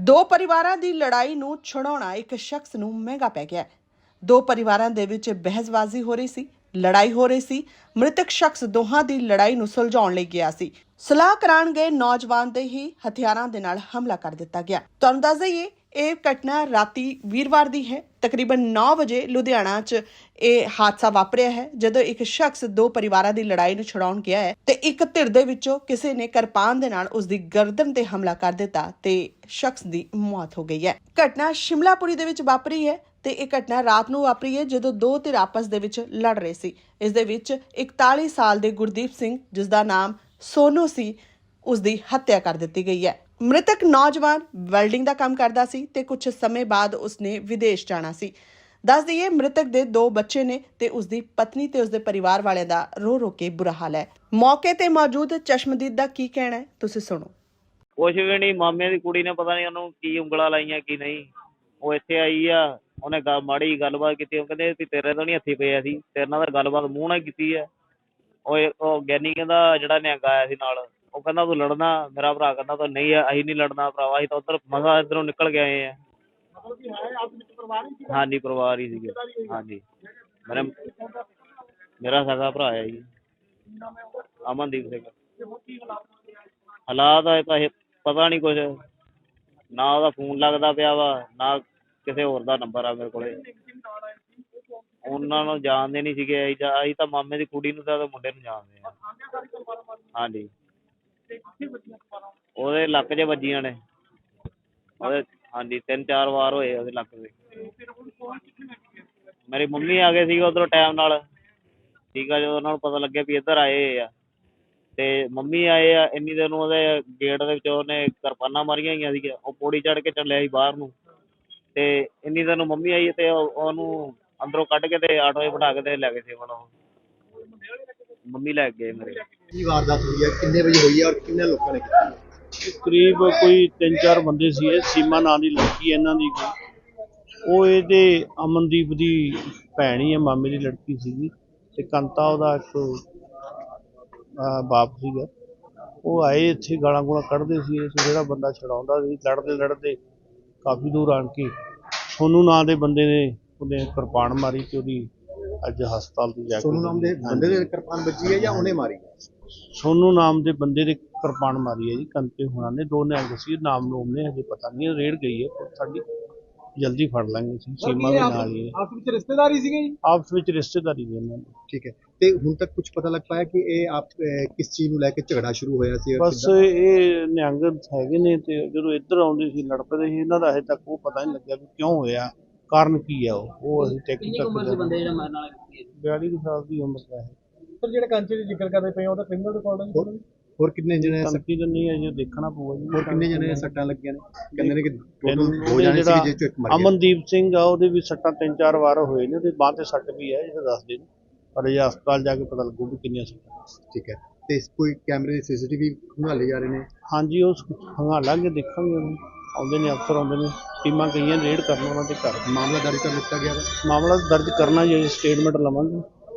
ਦੋ ਪਰਿਵਾਰਾਂ ਦੀ ਲੜਾਈ ਨੂੰ ਛੁਡਾਉਣਾ ਇੱਕ ਸ਼ਖਸ ਨੂੰ ਮਹਿੰਗਾ ਪੈ ਗਿਆ ਦੋ ਪਰਿਵਾਰਾਂ ਦੇ ਵਿੱਚ ਬਹਿਸਬਾਜ਼ੀ ਹੋ ਰਹੀ ਸੀ, ਲੜਾਈ ਹੋ ਰਹੀ ਸੀ, ਮ੍ਰਿਤਕ ਸ਼ਖਸ ਦੋਹਾਂ ਦੀ ਲੜਾਈ ਨੂੰ ਸੁਲਝਾਉਣ ਲਈ ਗਿਆ ਸੀ। ਸਲਾਹ ਕਰਾਉਣ ਗਏ ਨੌਜਵਾਨ ਦੇ ਹੀ ਹਥਿਆਰਾਂ ਦੇ ਨਾਲ ਹਮਲਾ ਕਰ ਦਿੱਤਾ ਗਿਆ। ਤੁਹਾਨੂੰ ਦੱਸ ਦਈਏ, ਇਹ ਘਟਨਾ ਰਾਤੀ ਵੀਰਵਾਰ ਦੀ ਹੈ। ਤਕਰੀਬਨ 9 ਵਜੇ ਲੁਧਿਆਣਾ 'ਚ ਇਹ ਹਾਦਸਾ ਵਾਪਰਿਆ ਹੈ। ਜਦੋਂ ਇੱਕ ਸ਼ਖਸ ਦੋ ਪਰਿਵਾਰਾਂ ਦੀ ਲੜਾਈ ਨੂੰ ਛੁਡਾਉਣ ਗਿਆ ਹੈ ਤੇ ਇੱਕ ਧਿਰ ਦੇ ਵਿੱਚੋਂ ਕਿਸੇ ਨੇ ਕਿਰਪਾਨ ਦੇ ਨਾਲ ਉਸ ਦੀ ਗਰਦਨ ਤੇ ਹਮਲਾ ਕਰ ਦਿੱਤਾ ਤੇ ਸ਼ਖਸ ਦੀ ਮੌਤ ਹੋ ਗਈ ਹੈ। ਘਟਨਾ ਸ਼ਿਮਲਾਪੁਰੀ ਦੇ ਵਿੱਚ ਵਾਪਰੀ ਹੈ ਤੇ ਇਹ ਘਟਨਾ ਰਾਤ ਨੂੰ ਵਾਪਰੀ ਹੈ ਜਦੋਂ ਦੋ ਧਿਰ ਆਪਸ ਦੇ ਵਿੱਚ ਲੜ ਰਹੇ ਸੀ। ਇਸ ਦੇ ਵਿੱਚ 41 ਸਾਲ ਦੇ ਗੁਰਦੀਪ ਸਿੰਘ ਜਿਸ ਦਾ ਨਾਮ ਸੋਨੂ ਸੀ ਉਸ ਦੀ ਹੱਤਿਆ ਕਰ ਦਿੱਤੀ ਗਈ ਹੈ। ਮ੍ਰਿਤਕ ਨੌਜਵਾਨ ਵੈਲਡਿੰਗ ਦਾ ਕੰਮ ਕਰਦਾ ਸੀ ਤੇ ਕੁਝ ਸਮੇਂ ਬਾਅਦ ਉਸਨੇ ਵਿਦੇਸ਼ ਜਾਣਾ ਸੀ। ਦੱਸ ਦਈਏ, ਮ੍ਰਿਤਕ ਦੇ ਦੋ ਬੱਚੇ ਨੇ ਤੇ ਉਸ ਪਤਨੀ ਤੇ ਉਸ ਪਰਿਵਾਰ ਵਾਲਿਆਂ ਦਾ ਰੋ ਰੋ ਕੇ ਬੁਰਾ ਹਾਲ ਹੈ। ਮੌਕੇ ਤੇ ਮੌਜੂਦ ਚਸ਼ਮਦੀਦ ਦਾ ਕੀ ਕਹਿਣਾ ਹੈ, ਤੁਸੀਂ ਸੁਣੋ। ਕੁਛ ਵੀ ਨਹੀਂ, ਮਾਮੇ ਦੀ ਕੁੜੀ ਨੇ ਪਤਾ ਨਹੀਂ ਉਹਨੂੰ ਕੀ ਉਂਗਲਾਂ ਲਾਈਆਂ ਕੀ ਨਹੀਂ। ਉਹ ਇੱਥੇ ਆਈ ਆ, ਉਹਨੇ ਗ, ਮਾੜੀ ਜਿਹੀ ਗੱਲਬਾਤ ਕੀਤੀ, ਉਹ ਕਹਿੰਦੇ ਵੀ ਤੇਰੇ ਤੋਂ ਨਹੀਂ ਹੱਥੀ ਪਏ ਅਸੀਂ ਤੇਰੇ ਨਾਲ ਤਾਂ ਗੱਲਬਾਤ ਮੂੰਹ ਨਾਲ ਕੀਤੀ ਆ। ਉਹ ਉਹ ਗਿਆਨੀ ਕਹਿੰਦਾ ਜਿਹੜਾ ਨਿਹੰਗ ਆਇਆ ਸੀ ਨਾਲ। ਉਹ ਕਹਿੰਦਾ ਤੂੰ ਲੜਨਾ ਮੇਰਾ ਭਰਾ ਕਹਿੰਦਾ ਤੂੰ ਨਹੀਂ ਅਸੀਂ ਨਹੀਂ ਲੜਨਾ ਭਰਾਵਾ ਅਸੀਂ ਤਾਂ ਉੱਧਰ ਮਸਾ ਇੱਧਰੋਂ ਨਿਕਲ ਕੇ ਆਏ ਆ। ਹਾਂਜੀ ਪਰਿਵਾਰ ਹੀ ਸੀਗੇ। ਹਾਂਜੀ। ਮੇਰੇ ਮੇਰਾ ਸਗਾ ਭਰਾ ਹੈ ਜੀ। ਅਮਨਦੀਪ ਸਿੰਘ। ਹਾਲਾਤ ਆ ਤਾਂ ਇਹ ਪਤਾ ਨਹੀਂ ਕੁਝ ਨਾ ਉਹਦਾ ਫੋਨ ਲੱਗਦਾ ਪਿਆ ਵਾ ਨਾ ਕਿਸੇ ਹੋਰ ਦਾ ਨੰਬਰ ਆ ਮੇਰੇ ਕੋਲੇ। ਉਹਨਾਂ ਨੂੰ ਜਾਣਦੇ ਨਹੀਂ ਸੀਗੇ। ਅਸੀਂ ਤਾਂ ਮਾਮੇ ਦੀ ਕੁੜੀ ਨੂੰ ਤਾਂ ਮੁੰਡੇ ਨੂੰ ਜਾਣਦੇ ਆ। ਹਾਂਜੀ। ਉਹਦੇ ਲੱਕ 'ਚ ਵੱਜੀਆਂ ਨੇ। ਉਹਦੇ ਹਾਂਜੀ ਤਿੰਨ ਚਾਰ ਵਾਰ ਹੋਏ ਉਹਦੇ ਲੱਕ ਦੇ। ਮੇਰੀ ਮੰਮੀ ਆ ਗਏ ਸੀਗੇ ਉਧਰੋਂ ਟਾਈਮ ਨਾਲ। ਠੀਕ ਆ ਜਦੋਂ ਉਹਨਾਂ ਨੂੰ ਪਤਾ ਲੱਗਿਆ ਵੀ ਇੱਧਰ ਆਏ ਆ। ਤੇ ਮੰਮੀ ਆਏ ਆ ਇੰਨੀ ਦੇਰ ਨੂੰ ਉਹਦੇ ਗੇਟ ਦੇ ਵਿੱਚ ਉਹਨੇ ਕਿਰਪਾਨਾਂ ਮਾਰੀਆਂ ਹੋਈਆਂ ਸੀਗੀਆਂ। ਉਹ ਪੌੜੀ ਚੜ੍ਹ ਕੇ ਚੱਲਿਆ ਸੀ ਬਾਹਰ ਨੂੰ। ਤੇ ਇੰਨੀ ਦੇਰ ਨੂੰ ਮੰਮੀ ਆਈ ਤੇ ਉਹ- ਉਹਨੂੰ ਅੰਦਰੋਂ ਕੱਢ ਕੇ ਤੇ ਆਟੋ 'ਚ ਬਿਠਾ ਕੇ ਤੇ ਲੈ ਗਏ ਸੀ। ਉਹ ਮੰਮੀ ਲੈ ਕੇ ਗਏ ਮੇਰੇ। ਕੀ ਵਾਰਦਾਤ ਹੋਈ ਹੈ? ਕਿੰਨੇ ਵਜੇ ਹੋਈ ਹੈ ਔਰ ਕਿੰਨੇ ਲੋਕਾਂ ਨੇ ਕੀਤੀ ਹੈ? ਕਰੀਬ ਕੋਈ ਤਿੰਨ ਚਾਰ ਬੰਦੇ ਸੀ ਇਹ ਸੀਮਾ ਨਾਂ ਦੀ ਲੜਕੀ ਇਹਨਾਂ ਦੀ ਕੋਈ ਉਹ ਇਹਦੇ ਅਮਨਦੀਪ ਦੀ ਭੈਣ ਹੀ ਹੈ ਮਾਮੇ ਦੀ ਲੜਕੀ ਸੀਗੀ ਤੇ ਕੰਤਾ ਉਹਦਾ ਇੱਕ ਅਹ, ਬਾਪ ਸੀਗਾ। ਉਹ ਆਏ ਇੱਥੇ ਗਾਲਾਂ ਗੂਲਾਂ ਕੱਢਦੇ ਸੀ ਇਸ ਜਿਹੜਾ ਬੰਦਾ ਛਡਾਉਂਦਾ ਸੀ ਲੜਦੇ ਲੜਦੇ ਕਾਫੀ ਦੂਰ ਆਣ ਕੇ ਸੋਨੂ ਨਾਂ ਦੇ ਬੰਦੇ ਨੇ ਉਹਨੇ ਕਿਰਪਾਨ ਮਾਰੀ ਤੇ ਉਹਦੀ ਅੱਜ ਹਸਪਤਾਲ ਤੇ ਜਾ ਕੇ ਸੋਨੂ ਨਾਮ ਦੇ ਬੰਦੇ ਦੇ ਕਿਰਪਾਨ ਵੱਜੀ ਹੈ ਜਾਂ ਉਹਨੇ ਮਾਰੀ ਹੈ? ਸੋਨੂ ਨਾਮ ਦੇ ਬੰਦੇ ਦੇ ਕਿਰਪਾਨ ਮਾਰੀ ਹੈ ਜੀ ਕੰਤੇ ਹੋਣਾ ਨੇ ਦੋ ਨਿਹੰਗ ਸੀ ਨਾਮ ਨੂਮ ਨੇ ਹਜੇ ਪਤਾ ਨਹੀਂ ਰੇਡ ਗਈ ਹੈ ਪੁਲਿਸ ਸਾਡੀ। ਜਲਦੀ ਫੜ ਲਾਂਗੇ ਅਸੀਂ ਸੀਮਾ ਦੇ ਨਾਲ ਹੀ ਆਪਸ ਵਿੱਚ ਰਿਸ਼ਤੇਦਾਰੀ ਸੀਗੇ ਜੀ? ਆਪਸ ਵਿੱਚ ਰਿਸ਼ਤੇਦਾਰੀ ਨੇ ਇਹਨਾਂ ਦੀ। ਠੀਕ ਹੈ। ਤੇ ਹੁਣ ਤੱਕ ਕੁਝ ਪਤਾ ਲੱਗ ਪਾਇਆ ਕਿ ਇਹ ਆਪ ਕਿਸ ਚੀਜ਼ ਨੂੰ ਲੈ ਕੇ ਝਗੜਾ ਸ਼ੁਰੂ ਹੋਇਆ ਸੀ? ਬਸ? ਇਹ ਨਿਹੰਗ ਹੈਗੇ ਨੇ ਤੇ ਜਦੋਂ ਇੱਧਰ ਆਉਂਦੇ ਸੀ ਲੜ ਪਏ ਸੀ ਇਹਨਾਂ ਦਾ ਹਜੇ ਤੱਕ ਉਹ ਪਤਾ ਨਹੀਂ ਲੱਗਿਆ ਵੀ ਕਿਉਂ ਹੋਇਆ। ਕਾਰਨ ਕੀ ਹੈ ਉਹ? ਉਹ ਅਸੀਂ ਤੱਕ ਉਮਰ ਦੇ ਬੰਦੇ ਜਿਹੜਾ ਮਰਨ ਵਾਲਾ 42 ਕੁ ਸਾਲ ਦੀ ਉਮਰ ਦਾ ਹੈ। ਸਰ ਜਿਹੜੇ ਕਾਂਚੇ ਦੀ ਜ਼ਿਕਰ ਕਰਦੇ ਪਏ ਆ ਉਹਦਾ ਕ੍ਰਿਮੀਨਲ ਰਿਕਾਰਡ ਹੈ ਹੋਰ- ਹੋਰ ਕਿੰਨੇ ਜਣੇ ਸੱਟ- ਸੰਕੀ ਤਾਂ ਨਹੀਂ ਹੈ ਜੇ ਦੇਖਣਾ ਪਊਗਾ ਜੀ। ਹੋਰ ਕਿੰਨੇ ਜਣੇ ਸੱਟਾਂ ਲੱਗੀਆਂ ਨੇ? ਕਹਿੰਦੇ ਨੇ ਕਿ ਟੋਟਲ ਹੋ ਜਾਣੇ ਸੀ ਜਿਸ ਚੋਂ ਇੱਕ ਮਰ ਗਿਆ। ਅਮਨਦੀਪ ਸਿੰਘ ਆ ਉਹਦੇ ਵੀ ਸੱਟਾਂ ਤਿੰਨ ਚਾਰ ਵਾਰ ਹੋਏ ਨੇ ਉਹਦੇ ਬਾਂਹ ਤੇ ਸੱਟ ਵੀ ਹੈ ਜਿਹੜਾ ਦੱਸਦੇ ਨੇ ਪਰ ਇਹ ਹਸਪਤਾਲ ਜਾ ਕੇ ਪਤਾ ਲੱਗੂ ਵੀ ਕਿੰਨੀਆਂ ਸੱਟਾਂ। ਠੀਕ ਹੈ। ਤੇ ਇਸ ਕੋਈ ਕੈਮਰੇ ਸੀਸੀਟੀਵੀ ਖੰਗਾਲੇ ਜਾ ਰਹੇ ਨੇ? ਹਾਂਜੀ ਉਹ ਹੰਗਾਲਾਂਗੇ ਦੇਖਾਂਗੇ ਉਹਨੂੰ। ਆਉਂਦੇ ਨੇ ਅਫਸਰ ਆਉਂਦੇ ਨੇ ਟੀਮਾਂ ਗਈਆਂ ਰੇਡ ਕਰਨ ਉਹਨਾਂ ਦੇ ਘਰ। ਮਾਮਲਾ ਦਰਜ ਕਰ ਲਿੱਤਾ ਗਿਆ ਵਾ? ਮਾਮਲਾ ਦਰਜ ਕਰਨਾ ਜੀ ਸਟੇਟਮੈਂਟ ਲਵਾਂਗੇ।